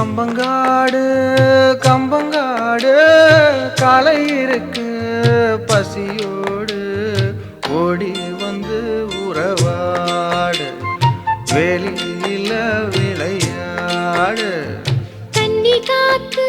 கம்பங்காடு கம்பங்காடு காலை இருக்கு பசியோடு. ஓடி வந்து உறவாடு வெளியில விளையாடு. தண்ணி காத்து